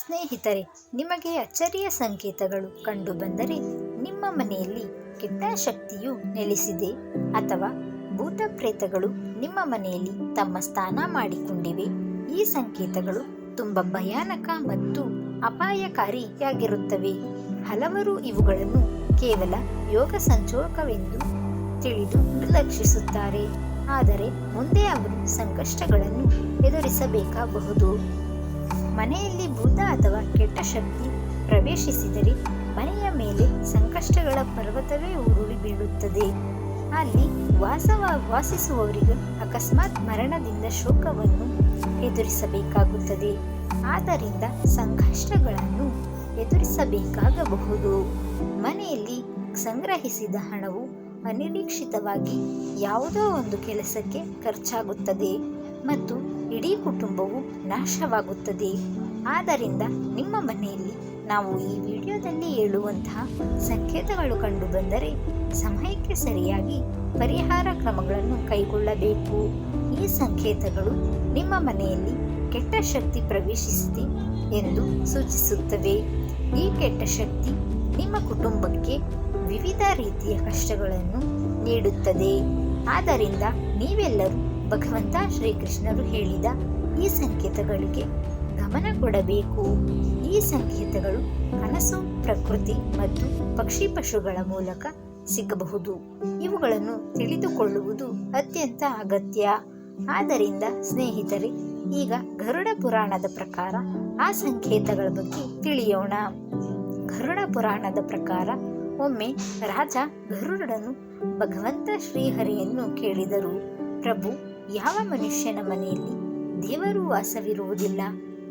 ಸ್ನೇಹಿತರೆ, ನಿಮಗೆ ಅಚ್ಚರಿಯ ಸಂಕೇತಗಳು ಕಂಡುಬಂದರೆ ನಿಮ್ಮ ಮನೆಯಲ್ಲಿ ಕೆಟ್ಟ ಶಕ್ತಿಯು ನೆಲೆಸಿದೆ ಅಥವಾ ಭೂತ ಪ್ರೇತಗಳು ನಿಮ್ಮ ಮನೆಯಲ್ಲಿ ತಮ್ಮ ಸ್ಥಾನ ಮಾಡಿಕೊಂಡಿವೆ. ಈ ಸಂಕೇತಗಳು ತುಂಬ ಭಯಾನಕ ಮತ್ತು ಅಪಾಯಕಾರಿಯಾಗಿರುತ್ತವೆ. ಹಲವರು ಇವುಗಳನ್ನು ಕೇವಲ ಯೋಗ ಸಂಚೋಕವೆಂದು ತಿಳಿದು ನಿರ್ಲಕ್ಷಿಸುತ್ತಾರೆ ಆದರೆ ಮುಂದೆ ಅವರು ಸಂಕಷ್ಟಗಳನ್ನು ಎದುರಿಸಬೇಕಾಗಬಹುದು. ಮನೆಯಲ್ಲಿ ಭೂತ ಅಥವಾ ಕೆಟ್ಟ ಶಕ್ತಿ ಪ್ರವೇಶಿಸಿದರೆ ಮನೆಯ ಮೇಲೆ ಸಂಕಷ್ಟಗಳ ಪರ್ವತವೇ ಉರುಳಿ ಬೀಳುತ್ತದೆ. ಅಲ್ಲಿ ವಾಸವ, ವಾಸಿಸುವವರಿಗೆ ಅಕಸ್ಮಾತ್ ಮರಣದಿಂದ ಶೋಕವನ್ನು ಎದುರಿಸಬೇಕಾಗುತ್ತದೆ. ಆದ್ದರಿಂದ ಸಂಕಷ್ಟಗಳನ್ನು ಎದುರಿಸಬೇಕಾಗಬಹುದು. ಮನೆಯಲ್ಲಿ ಸಂಗ್ರಹಿಸಿದ ಹಣವು ಅನಿರೀಕ್ಷಿತವಾಗಿ ಯಾವುದೋ ಒಂದು ಕೆಲಸಕ್ಕೆ ಖರ್ಚಾಗುತ್ತದೆ ಮತ್ತು ಇಡೀ ಕುಟುಂಬವು ನಾಶವಾಗುತ್ತದೆ. ಆದ್ದರಿಂದ ನಿಮ್ಮ ಮನೆಯಲ್ಲಿ ನಾವು ಈ ವಿಡಿಯೋದಲ್ಲಿ ಹೇಳುವಂತಹ ಸಂಕೇತಗಳು ಕಂಡುಬಂದರೆ ಸಮಯಕ್ಕೆ ಸರಿಯಾಗಿ ಪರಿಹಾರ ಕ್ರಮಗಳನ್ನು ಕೈಗೊಳ್ಳಬೇಕು. ಈ ಸಂಕೇತಗಳು ನಿಮ್ಮ ಮನೆಯಲ್ಲಿ ಕೆಟ್ಟ ಶಕ್ತಿ ಪ್ರವೇಶಿಸಿದೆ ಎಂದು ಸೂಚಿಸುತ್ತವೆ. ಈ ಕೆಟ್ಟ ಶಕ್ತಿ ನಿಮ್ಮ ಕುಟುಂಬಕ್ಕೆ ವಿವಿಧ ರೀತಿಯ ಕಷ್ಟಗಳನ್ನು ನೀಡುತ್ತದೆ. ಆದ್ದರಿಂದ ನೀವೆಲ್ಲರೂ ಭಗವಂತ ಶ್ರೀಕೃಷ್ಣರು ಹೇಳಿದ ಈ ಸಂಕೇತಗಳಿಗೆ ಗಮನ ಕೊಡಬೇಕು. ಈ ಸಂಕೇತಗಳು ಕನಸು, ಪ್ರಕೃತಿ ಮತ್ತು ಪಕ್ಷಿ ಪಶುಗಳ ಮೂಲಕ ಸಿಗಬಹುದು. ಇವುಗಳನ್ನು ತಿಳಿದುಕೊಳ್ಳುವುದು ಅತ್ಯಂತ ಅಗತ್ಯ. ಆದ್ದರಿಂದ ಸ್ನೇಹಿತರೆ, ಈಗ ಗರುಡ ಪುರಾಣದ ಪ್ರಕಾರ ಆ ಸಂಕೇತಗಳ ಬಗ್ಗೆ ತಿಳಿಯೋಣ. ಗರುಡ ಪುರಾಣದ ಪ್ರಕಾರ ಒಮ್ಮೆ ರಾಜ ಗರುಡನು ಭಗವಂತ ಶ್ರೀಹರಿಯನ್ನು ಕೇಳಿದರು. ಪ್ರಭು ಯಾವ ಮನುಷ್ಯನ ಮನೆಯಲ್ಲಿ ದೇವರು ವಾಸವಿರುವುದಿಲ್ಲ?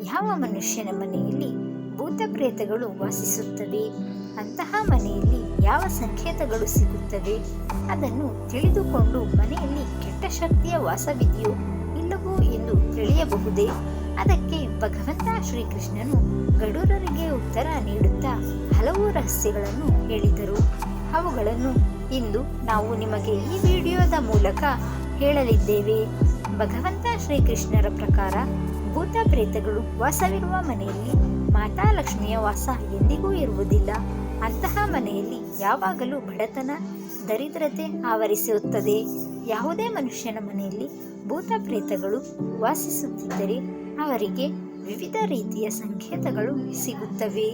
ಯಾವ ಮನುಷ್ಯನ ಮನೆಯಲ್ಲಿ ಭೂತ ಪ್ರೇತಗಳು ವಾಸಿಸುತ್ತವೆ? ಅಂತಹ ಮನೆಯಲ್ಲಿ ಯಾವ ಸಂಕೇತಗಳು ಸಿಗುತ್ತವೆ? ಅದನ್ನು ತಿಳಿದುಕೊಂಡು ಮನೆಯಲ್ಲಿ ಕೆಟ್ಟ ಶಕ್ತಿಯ ವಾಸವಿದೆಯೋ ಇಲ್ಲವೋ ಎಂದು ತಿಳಿಯಬಹುದೇ? ಅದಕ್ಕೆ ಭಗವಂತ ಶ್ರೀಕೃಷ್ಣನು ಗಡೂರರಿಗೆ ಉತ್ತರ ನೀಡುತ್ತಾ ಹಲವು ರಹಸ್ಯಗಳನ್ನು ಹೇಳಿದರು. ಅವುಗಳನ್ನು ಇಂದು ನಾವು ನಿಮಗೆ ಈ ವಿಡಿಯೋದ ಮೂಲಕ ಹೇಳಲಿದ್ದೇವೆ ಭಗವಂತ ಶ್ರೀಕೃಷ್ಣರ ಪ್ರಕಾರ ಭೂತ ಪ್ರೇತಗಳು ವಾಸವಿರುವ ಮನೆಯಲ್ಲಿ ಮಾತಾ ಲಕ್ಷ್ಮಿಯ ವಾಸ ಎಂದಿಗೂ ಇರುವುದಿಲ್ಲ. ಅಂತಹ ಮನೆಯಲ್ಲಿ ಯಾವಾಗಲೂ ಬಡತನ, ದರಿದ್ರತೆ ಆವರಿಸುತ್ತದೆ. ಯಾವುದೇ ಮನುಷ್ಯನ ಮನೆಯಲ್ಲಿ ಭೂತ ಪ್ರೇತಗಳು ವಾಸಿಸುತ್ತಿದ್ದರೆ ಅವರಿಗೆ ವಿವಿಧ ರೀತಿಯ ಸಂಕೇತಗಳು ಸಿಗುತ್ತವೆ.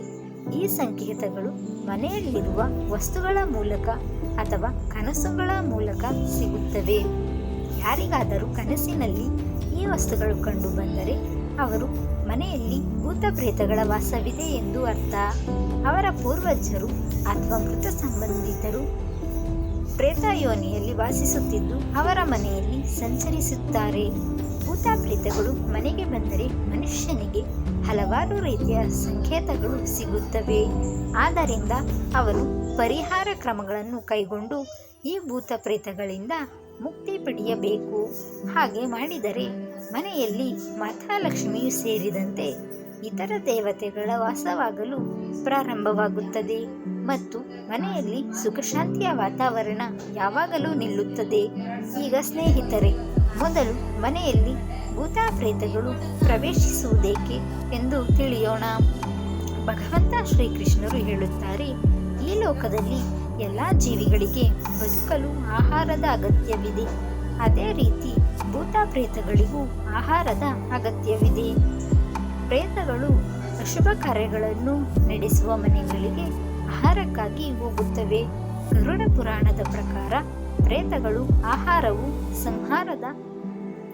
ಈ ಸಂಕೇತಗಳು ಮನೆಯಲ್ಲಿರುವ ವಸ್ತುಗಳ ಮೂಲಕ ಅಥವಾ ಕನಸುಗಳ ಮೂಲಕ ಸಿಗುತ್ತವೆ. ಯಾರಿಗಾದರೂ ಕನಸಿನಲ್ಲಿ ಈ ವಸ್ತುಗಳು ಕಂಡು ಬಂದರೆ ಅವರು ಮನೆಯಲ್ಲಿ ಭೂತ ಪ್ರೇತಗಳ ವಾಸವಿದೆ ಎಂದು ಅರ್ಥ. ಅವರ ಪೂರ್ವಜರು ಅಥವಾ ಮೃತ ಸಂಬಂಧಿತರು ಪ್ರೇತಯೋನಿಯಲ್ಲಿ ವಾಸಿಸುತ್ತಿದ್ದು ಅವರ ಮನೆಯಲ್ಲಿ ಸಂಚರಿಸುತ್ತಾರೆ. ಭೂತ ಪ್ರೇತಗಳು ಮನೆಗೆ ಬಂದರೆ ಮನುಷ್ಯನಿಗೆ ಹಲವಾರು ರೀತಿಯ ಸಂಕೇತಗಳು ಸಿಗುತ್ತವೆ. ಆದ್ದರಿಂದ ಅವರು ಪರಿಹಾರ ಕ್ರಮಗಳನ್ನು ಕೈಗೊಂಡು ಈ ಭೂತ ಪ್ರೇತಗಳಿಂದ ಮುಕ್ತಿ ಪಡೆಯಬೇಕು. ಹಾಗೆ ಮಾಡಿದರೆ ಮನೆಯಲ್ಲಿ ಮಾತಾಲಕ್ಷ್ಮಿಯು ಸೇರಿದಂತೆ ಇತರ ದೇವತೆಗಳ ವಾಸವಾಗಲು ಪ್ರಾರಂಭವಾಗುತ್ತದೆ ಮತ್ತು ಮನೆಯಲ್ಲಿ ಸುಖಶಾಂತಿಯ ವಾತಾವರಣ ಯಾವಾಗಲೂ ನಿಲ್ಲುತ್ತದೆ. ಈಗ ಸ್ನೇಹಿತರೆ, ಮೊದಲು ಮನೆಯಲ್ಲಿ ಭೂತ ಪ್ರೇತಗಳು ಪ್ರವೇಶಿಸುವುದೇಕೆ ಎಂದು ತಿಳಿಯೋಣ. ಭಗವಂತ ಶ್ರೀಕೃಷ್ಣರು ಹೇಳುತ್ತಾರೆ, ಈ ಲೋಕದಲ್ಲಿ ಎಲ್ಲ ಜೀವಿಗಳಿಗೆ ಬದುಕಲು ಆಹಾರದ ಅಗತ್ಯವಿದೆ. ಅದೇ ರೀತಿ ಭೂತ ಪ್ರೇತಗಳಿಗೂ ಆಹಾರದ ಅಗತ್ಯವಿದೆ. ಪ್ರೇತಗಳು ಅಶುಭ ಕಾರ್ಯಗಳನ್ನು ನಡೆಸುವ ಮನೆಗಳಿಗೆ ಆಹಾರಕ್ಕಾಗಿ ಹೋಗುತ್ತವೆ. ಗರುಡ ಪುರಾಣದ ಪ್ರಕಾರ ಪ್ರೇತಗಳು ಆಹಾರವು ಸಂಹಾರದ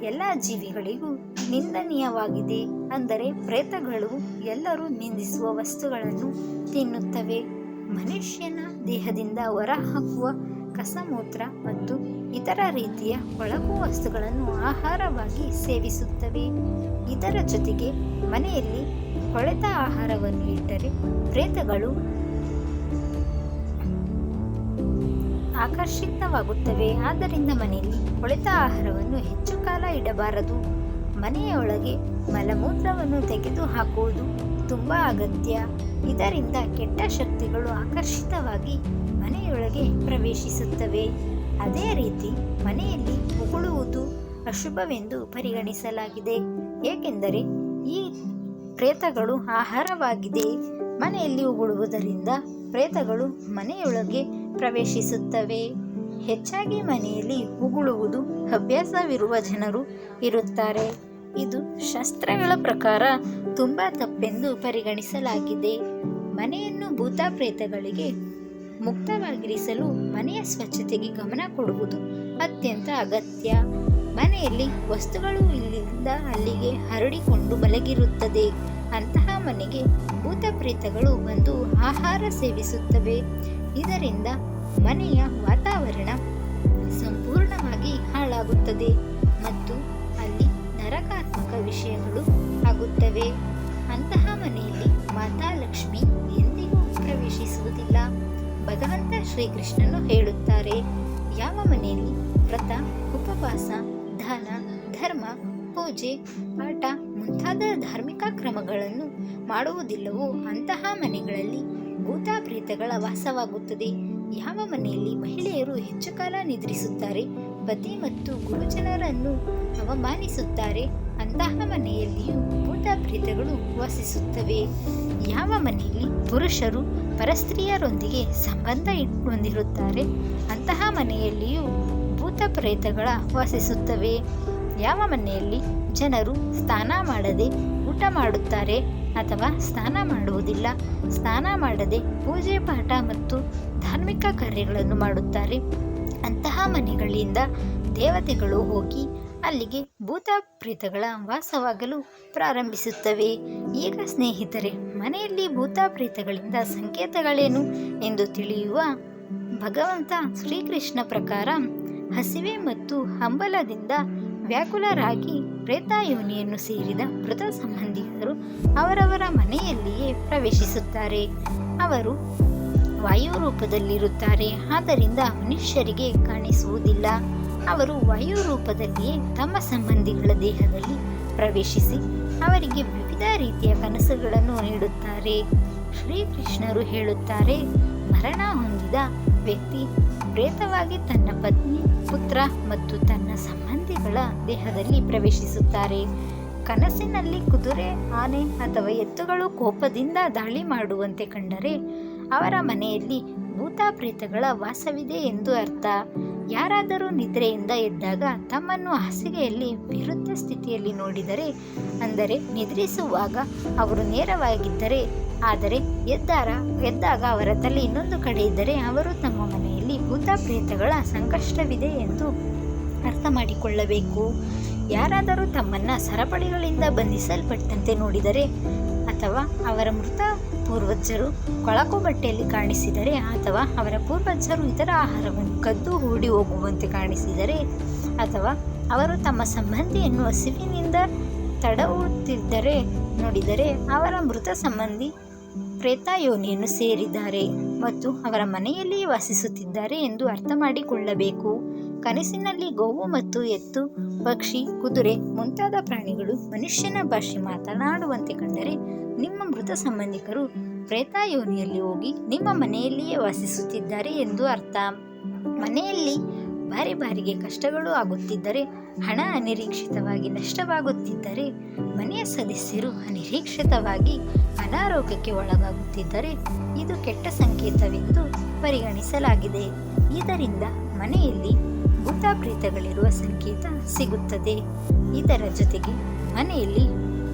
ಎಲ್ಲ ಜೀವಿಗಳಿಗೂ ನಿಂದನೀಯವಾಗಿದೆ. ಅಂದರೆ ಪ್ರೇತಗಳು ಎಲ್ಲರೂ ನಿಂದಿಸುವ ವಸ್ತುಗಳನ್ನು ತಿನ್ನುತ್ತವೆ. ಮನುಷ್ಯನ ದೇಹದಿಂದ ಹೊರಹಾಕುವ ಕಸಮೂತ್ರ ಮತ್ತು ಇತರ ರೀತಿಯ ಕೊಳಕು ವಸ್ತುಗಳನ್ನು ಆಹಾರವಾಗಿ ಸೇವಿಸುತ್ತವೆ. ಇದರ ಜೊತೆಗೆ ಮನೆಯಲ್ಲಿ ಕೊಳೆತ ಆಹಾರವನ್ನು ಇಟ್ಟರೆ ಪ್ರೇತಗಳು ಆಕರ್ಷಿತವಾಗುತ್ತವೆ. ಆದ್ದರಿಂದ ಮನೆಯಲ್ಲಿ ಕೊಳೆತ ಆಹಾರವನ್ನು ಹೆಚ್ಚು ಕಾಲ ಇಡಬಾರದು. ಮನೆಯೊಳಗೆ ಮಲಮೂತ್ರವನ್ನು ತೆಗೆದು ಹಾಕುವುದು ತುಂಬ ಅಗತ್ಯ. ಇದರಿಂದ ಕೆಟ್ಟ ಶಕ್ತಿಗಳು ಆಕರ್ಷಿತವಾಗಿ ಮನೆಯೊಳಗೆ ಪ್ರವೇಶಿಸುತ್ತವೆ. ಅದೇ ರೀತಿ ಮನೆಯಲ್ಲಿ ಉಗುಳುವುದು ಅಶುಭವೆಂದು ಪರಿಗಣಿಸಲಾಗಿದೆ. ಏಕೆಂದರೆ ಈ ಪ್ರೇತಗಳು ಆಹಾರವಾಗಿದೆ. ಮನೆಯಲ್ಲಿ ಉಗುಳುವುದರಿಂದ ಪ್ರೇತಗಳು ಮನೆಯೊಳಗೆ ಪ್ರವೇಶಿಸುತ್ತವೆ. ಹೆಚ್ಚಾಗಿ ಮನೆಯಲ್ಲಿ ಉಗುಳುವುದು ಅಭ್ಯಾಸವಿರುವ ಜನರು ಇರುತ್ತಾರೆ. ಇದು ಶಸ್ತ್ರಗಳ ಪ್ರಕಾರ ತುಂಬ ತಪ್ಪೆಂದು ಪರಿಗಣಿಸಲಾಗಿದೆ. ಮನೆಯನ್ನು ಭೂತ ಪ್ರೇತಗಳಿಗೆ ಮುಕ್ತವಾಗಿರಿಸಲು ಮನೆಯ ಸ್ವಚ್ಛತೆಗೆ ಗಮನ ಕೊಡುವುದು ಅತ್ಯಂತ ಅಗತ್ಯ. ಮನೆಯಲ್ಲಿ ವಸ್ತುಗಳು ಇಲ್ಲಿಂದ ಅಲ್ಲಿಗೆ ಹರಡಿಕೊಂಡು ಮಲಗಿರುತ್ತದೆ. ಅಂತಹ ಮನೆಗೆ ಭೂತ ಪ್ರೇತಗಳು ಬಂದು ಆಹಾರ ಸೇವಿಸುತ್ತವೆ. ಇದರಿಂದ ಮನೆಯ ವಾತಾವರಣ ಸಂಪೂರ್ಣವಾಗಿ ಹಾಳಾಗುತ್ತದೆ ಮತ್ತು ನರಕಾತ್ಮಕ ವಿಷಯಗಳು ಆಗುತ್ತವೆ. ಅಂತಹ ಮನೆಯಲ್ಲಿ ಮಾತಾ ಲಕ್ಷ್ಮಿ ಎಂದಿಗೂ ಪ್ರವೇಶಿಸುವುದಿಲ್ಲ. ಭಗವಂತ ಶ್ರೀಕೃಷ್ಣನು ಹೇಳುತ್ತಾರೆ, ಯಾವ ಮನೆಯಲ್ಲಿ ವ್ರತ, ಉಪವಾಸ, ದಾನ, ಧರ್ಮ, ಪೂಜೆ, ಪಾಠ ಮುಂತಾದ ಧಾರ್ಮಿಕ ಕ್ರಮಗಳನ್ನು ಮಾಡುವುದಿಲ್ಲವೋ ಅಂತಹ ಮನೆಗಳಲ್ಲಿ ಭೂತ ಪ್ರೇತಗಳ ವಾಸವಾಗುತ್ತದೆ. ಯಾವ ಮನೆಯಲ್ಲಿ ಮಹಿಳೆಯರು ಹೆಚ್ಚು ಕಾಲ ನಿದ್ರಿಸುತ್ತಾರೆ? ಪತಿ ಮತ್ತು ಗುರುಜನರನ್ನು ಅವಮಾನಿಸುತ್ತಾರೆ, ಅಂತಹ ಮನೆಯಲ್ಲಿಯೂ ಭೂತ ಪ್ರೇತಗಳು ವಾಸಿಸುತ್ತವೆ. ಯಾವ ಮನೆಯಲ್ಲಿ ಪುರುಷರು ಪರಸ್ತ್ರೀಯರೊಂದಿಗೆ ಸಂಬಂಧ ಹೊಂದಿರುತ್ತಾರೆ, ಅಂತಹ ಮನೆಯಲ್ಲಿಯೂ ಭೂತ ಪ್ರೇತಗಳ ವಾಸಿಸುತ್ತವೆ. ಯಾವ ಮನೆಯಲ್ಲಿ ಜನರು ಸ್ನಾನ ಮಾಡದೆ ಊಟ ಮಾಡುತ್ತಾರೆ ಅಥವಾ ಸ್ನಾನ ಮಾಡುವುದಿಲ್ಲ, ಸ್ನಾನ ಮಾಡದೆ ಪೂಜೆ, ಪಾಠ ಮತ್ತು ಧಾರ್ಮಿಕ ಕಾರ್ಯಗಳನ್ನು ಮಾಡುತ್ತಾರೆ. ಅಂತಹ ಮನೆಗಳಿಂದ ದೇವತೆಗಳು ಹೋಗಿ ಅಲ್ಲಿಗೆ ಭೂತ ಪ್ರೇತಗಳ ವಾಸವಾಗಲು ಪ್ರಾರಂಭಿಸುತ್ತವೆ. ಈಗ ಸ್ನೇಹಿತರೆ, ಮನೆಯಲ್ಲಿ ಭೂತ ಪ್ರೇತಗಳಿಂದ ಸಂಕೇತಗಳೇನು ಎಂದು ತಿಳಿಯುವ ಭಗವಂತ ಶ್ರೀಕೃಷ್ಣ ಪ್ರಕಾರ ಹಸಿವೆ ಮತ್ತು ಹಂಬಲದಿಂದ ವ್ಯಾಕುಲರಾಗಿ ಪ್ರೇತಾಯೋನಿಯನ್ನು ಸೇರಿದ ಮೃತ ಸಂಬಂಧಿಕರು ಅವರವರ ಮನೆಯಲ್ಲಿಯೇ ಪ್ರವೇಶಿಸುತ್ತಾರೆ. ಅವರು ವಾಯು ರೂಪದಲ್ಲಿರುತ್ತಾರೆ ಆದ್ದರಿಂದ ಮನುಷ್ಯರಿಗೆ ಕಾಣಿಸುವುದಿಲ್ಲ. ಅವರು ವಾಯು ರೂಪದಲ್ಲಿಯೇ ತಮ್ಮ ಸಂಬಂಧಿಗಳ ದೇಹದಲ್ಲಿ ಪ್ರವೇಶಿಸಿ ಅವರಿಗೆ ವಿವಿಧ ರೀತಿಯ ಕನಸುಗಳನ್ನು ನೀಡುತ್ತಾರೆ. ಶ್ರೀಕೃಷ್ಣರು ಹೇಳುತ್ತಾರೆ, ಮರಣ ಹೊಂದಿದ ವ್ಯಕ್ತಿ ಪ್ರೇತವಾಗಿ ತನ್ನ ಪತ್ನಿ, ಪುತ್ರ ಮತ್ತು ತನ್ನ ಸಂಬಂಧಿಗಳ ದೇಹದಲ್ಲಿ ಪ್ರವೇಶಿಸುತ್ತಾರೆ. ಕನಸಿನಲ್ಲಿ ಕುದುರೆ, ಆನೆ ಅಥವಾ ಎತ್ತುಗಳು ಕೋಪದಿಂದ ದಾಳಿ ಮಾಡುವಂತೆ ಕಂಡರೆ ಅವರ ಮನೆಯಲ್ಲಿ ಭೂತ ಪ್ರೇತಗಳ ವಾಸವಿದೆ ಎಂದು ಅರ್ಥ. ಯಾರಾದರೂ ನಿದ್ರೆಯಿಂದ ಎದ್ದಾಗ ತಮ್ಮನ್ನು ಹಾಸಿಗೆಯಲ್ಲಿ ವಿರುದ್ಧ ಸ್ಥಿತಿಯಲ್ಲಿ ನೋಡಿದರೆ, ಅಂದರೆ ನಿದ್ರಿಸುವಾಗ ಅವರು ನೇರವಾಗಿದ್ದರೆ, ಆದರೆ ಎದ್ದಾರ, ಎದ್ದಾಗ ಅವರ ತಲೆ ಇನ್ನೊಂದು ಕಡೆ ಇದ್ದರೆ ಅವರು ತಮ್ಮ ಮನೆಯಲ್ಲಿ ಭೂತ ಪ್ರೇತಗಳ ಸಂಕಷ್ಟವಿದೆ ಎಂದು ಅರ್ಥ ಮಾಡಿಕೊಳ್ಳಬೇಕು ಯಾರಾದರೂ ತಮ್ಮನ್ನು ಸರಪಳಿಗಳಿಂದ ಬಂಧಿಸಲ್ಪಟ್ಟಂತೆ ನೋಡಿದರೆ, ಅಥವಾ ಅವರ ಮೃತ ಪೂರ್ವಜರು ಕೊಳಕು ಬಟ್ಟೆಯಲ್ಲಿ ಕಾಣಿಸಿದರೆ ಅಥವಾ ಅವರ ಪೂರ್ವಜರು ಇತರ ಆಹಾರವನ್ನು ಕದ್ದು ಹೂಡಿ ಹೋಗುವಂತೆ ಕಾಣಿಸಿದರೆ ಅಥವಾ ಅವರು ತಮ್ಮ ಸಂಬಂಧಿಯನ್ನು ಹಸಿವಿನಿಂದ ತಡವುತ್ತಿದ್ದರೆ ನೋಡಿದರೆ ಅವರ ಮೃತ ಸಂಬಂಧಿ ಪ್ರೇತಾಯೋನಿಯನ್ನು ಸೇರಿದ್ದಾರೆ ಮತ್ತು ಅವರ ಮನೆಯಲ್ಲಿಯೇ ವಾಸಿಸುತ್ತಿದ್ದಾರೆ ಎಂದು ಅರ್ಥ ಮಾಡಿಕೊಳ್ಳಬೇಕು ಕನಸಿನಲ್ಲಿ ಗೋವು ಮತ್ತು ಎತ್ತು, ಪಕ್ಷಿ, ಕುದುರೆ ಮುಂತಾದ ಪ್ರಾಣಿಗಳು ಮನುಷ್ಯನ ಭಾಷೆ ಮಾತನಾಡುವಂತೆ ಕಂಡರೆ ನಿಮ್ಮ ಮೃತ ಸಂಬಂಧಿಕರು ಪ್ರೇತಾಯೋನಿಯಲ್ಲಿ ಹೋಗಿ ನಿಮ್ಮ ಮನೆಯಲ್ಲಿಯೇ ವಾಸಿಸುತ್ತಿದ್ದಾರೆ ಎಂದು ಅರ್ಥ. ಮನೆಯಲ್ಲಿ ಬಾರಿ ಬಾರಿಗೆ ಕಷ್ಟಗಳು ಆಗುತ್ತಿದ್ದರೆ, ಹಣ ಅನಿರೀಕ್ಷಿತವಾಗಿ ನಷ್ಟವಾಗುತ್ತಿದ್ದರೆ, ಮನೆಯ ಸದಸ್ಯರು ಅನಿರೀಕ್ಷಿತವಾಗಿ ಅನಾರೋಗ್ಯಕ್ಕೆ ಒಳಗಾಗುತ್ತಿದ್ದರೆ, ಇದು ಕೆಟ್ಟ ಸಂಕೇತವೆಂದು ಪರಿಗಣಿಸಲಾಗಿದೆ. ಇದರಿಂದ ಮನೆಯಲ್ಲಿ ಭೂತ ಪ್ರೇತಗಳಿರುವ ಸಂಕೇತ ಸಿಗುತ್ತದೆ. ಇದರ ಜೊತೆಗೆ ಮನೆಯಲ್ಲಿ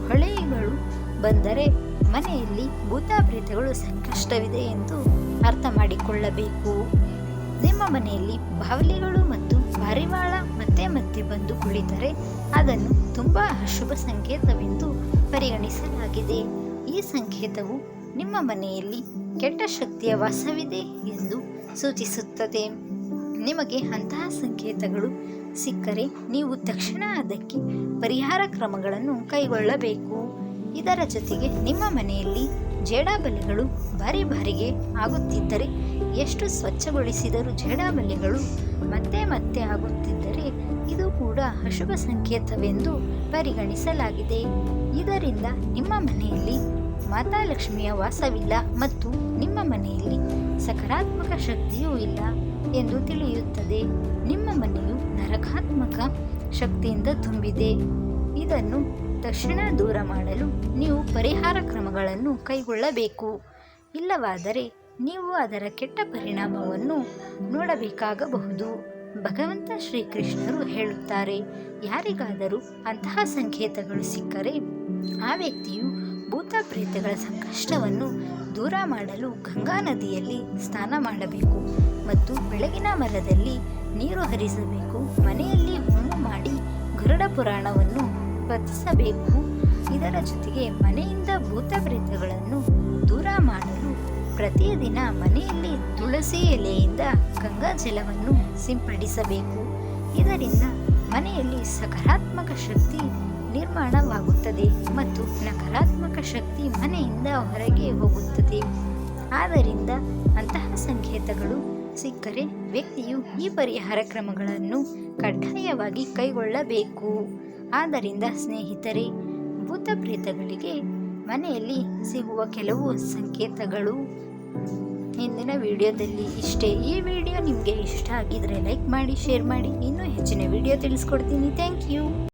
ಹೊಳೆಗಳು ಬಂದರೆ ಮನೆಯಲ್ಲಿ ಭೂತ ಪ್ರೇತಗಳು ಸಂಕಷ್ಟವಿದೆ ಎಂದು ಅರ್ಥ ಮಾಡಿಕೊಳ್ಳಬೇಕು. ನಿಮ್ಮ ಮನೆಯಲ್ಲಿ ಬಾವಲಿಗಳು ಮತ್ತು ಪಾರಿವಾಳ ಮತ್ತೆ ಮತ್ತೆ ಬಂದು ಕುಳಿತರೆ ಅದನ್ನು ತುಂಬ ಅಶುಭ ಸಂಕೇತವೆಂದು ಪರಿಗಣಿಸಲಾಗಿದೆ. ಈ ಸಂಕೇತವು ನಿಮ್ಮ ಮನೆಯಲ್ಲಿ ಕೆಟ್ಟ ಶಕ್ತಿಯ ವಾಸವಿದೆ ಎಂದು ಸೂಚಿಸುತ್ತದೆ. ನಿಮಗೆ ಅಂತಹ ಸಂಕೇತಗಳು ಸಿಕ್ಕರೆ ನೀವು ತಕ್ಷಣ ಅದಕ್ಕೆ ಪರಿಹಾರ ಕ್ರಮಗಳನ್ನು ಕೈಗೊಳ್ಳಬೇಕು. ಇದರ ಜೊತೆಗೆ ನಿಮ್ಮ ಮನೆಯಲ್ಲಿ ಜೇಡಾಬಲೆಗಳು ಬಾರಿ ಬಾರಿಗೆ ಆಗುತ್ತಿದ್ದರೆ, ಎಷ್ಟು ಸ್ವಚ್ಛಗೊಳಿಸಿದರೂ ಜೇಡಾಬಲೆಗಳು ಮತ್ತೆ ಮತ್ತೆ ಆಗುತ್ತಿದ್ದರೆ, ಇದು ಕೂಡ ಅಶುಭ ಸಂಕೇತವೆಂದು ಪರಿಗಣಿಸಲಾಗಿದೆ. ಇದರಿಂದ ನಿಮ್ಮ ಮನೆಯಲ್ಲಿ ಮಾತಾ ಲಕ್ಷ್ಮಿಯ ವಾಸವಿಲ್ಲ ಮತ್ತು ನಿಮ್ಮ ಮನೆಯಲ್ಲಿ ಸಕಾರಾತ್ಮಕ ಶಕ್ತಿಯೂ ಇಲ್ಲ ಎಂದು ತಿಳಿಯುತ್ತದೆ. ನಿಮ್ಮ ಮನೆಯು ನರಕಾತ್ಮಕ ಶಕ್ತಿಯಿಂದ ತುಂಬಿದೆ. ಇದನ್ನು ತಕ್ಷಣ ದೂರ ಮಾಡಲು ನೀವು ಪರಿಹಾರ ಕ್ರಮಗಳನ್ನು ಕೈಗೊಳ್ಳಬೇಕು. ಇಲ್ಲವಾದರೆ ನೀವು ಅದರ ಕೆಟ್ಟ ಪರಿಣಾಮವನ್ನು ನೋಡಬೇಕಾಗಬಹುದು. ಭಗವಂತ ಶ್ರೀಕೃಷ್ಣರು ಹೇಳುತ್ತಾರೆ, ಯಾರಿಗಾದರೂ ಅಂತಹ ಸಂಕೇತಗಳು ಸಿಕ್ಕರೆ ಆ ವ್ಯಕ್ತಿಯು ಭೂತ ಪ್ರೇತಗಳ ಸಂಕಷ್ಟವನ್ನು ದೂರ ಮಾಡಲು ಗಂಗಾ ನದಿಯಲ್ಲಿ ಸ್ನಾನ ಮಾಡಬೇಕು ಮತ್ತು ಬೆಳಗಿನ ಮರದಲ್ಲಿ ನೀರು ಹರಿಸಬೇಕು. ಮನೆಯಲ್ಲಿ ಹೋಮ ಮಾಡಿ ಗರುಡ ಪುರಾಣವನ್ನು ಪಠಿಸಬೇಕು ಇದರ ಜೊತೆಗೆ ಮನೆಯಿಂದ ಭೂತ ಪ್ರೇತಗಳನ್ನು ದೂರ ಮಾಡಲು ಪ್ರತಿದಿನ ಮನೆಯಲ್ಲಿ ತುಳಸಿ ಎಲೆಯಿಂದ ಗಂಗಾ ಜಲವನ್ನು ಸಿಂಪಡಿಸಬೇಕು. ಇದರಿಂದ ಮನೆಯಲ್ಲಿ ಸಕಾರಾತ್ಮಕ ಶಕ್ತಿ ನಿರ್ಮಾಣವಾಗುತ್ತದೆ ಮತ್ತು ನಕಾರಾತ್ಮಕ ಶಕ್ತಿ ಮನೆಯಿಂದ ಹೊರಗೆ ಹೋಗುತ್ತದೆ. ಆದ್ದರಿಂದ ಅಂತಹ ಸಂಕೇತಗಳು ಸಿಕ್ಕರೆ ವ್ಯಕ್ತಿಯು ಈ ಪರಿಹಾರ ಕ್ರಮಗಳನ್ನು ಕಡ್ಡಾಯವಾಗಿ ಕೈಗೊಳ್ಳಬೇಕು. ಆದ್ದರಿಂದ ಸ್ನೇಹಿತರೆ ಭೂತ ಪ್ರೇತಗಳಿಗೆ ಮನೆಯಲ್ಲಿ ಸಿಗುವ ಕೆಲವು ಸಂಕೇತಗಳು ಇಂದಿನ ವಿಡಿಯೋದಲ್ಲಿ ಇಷ್ಟೇ. ಈ ವಿಡಿಯೋ ನಿಮಗೆ ಇಷ್ಟ ಆಗಿದ್ರೆ ಲೈಕ್ ಮಾಡಿ, ಶೇರ್ ಮಾಡಿ. ಇನ್ನೂ ಹೆಚ್ಚಿನ ವಿಡಿಯೋ ತಿಳಿಸ್ಕೊಡ್ತೀನಿ. Thank you.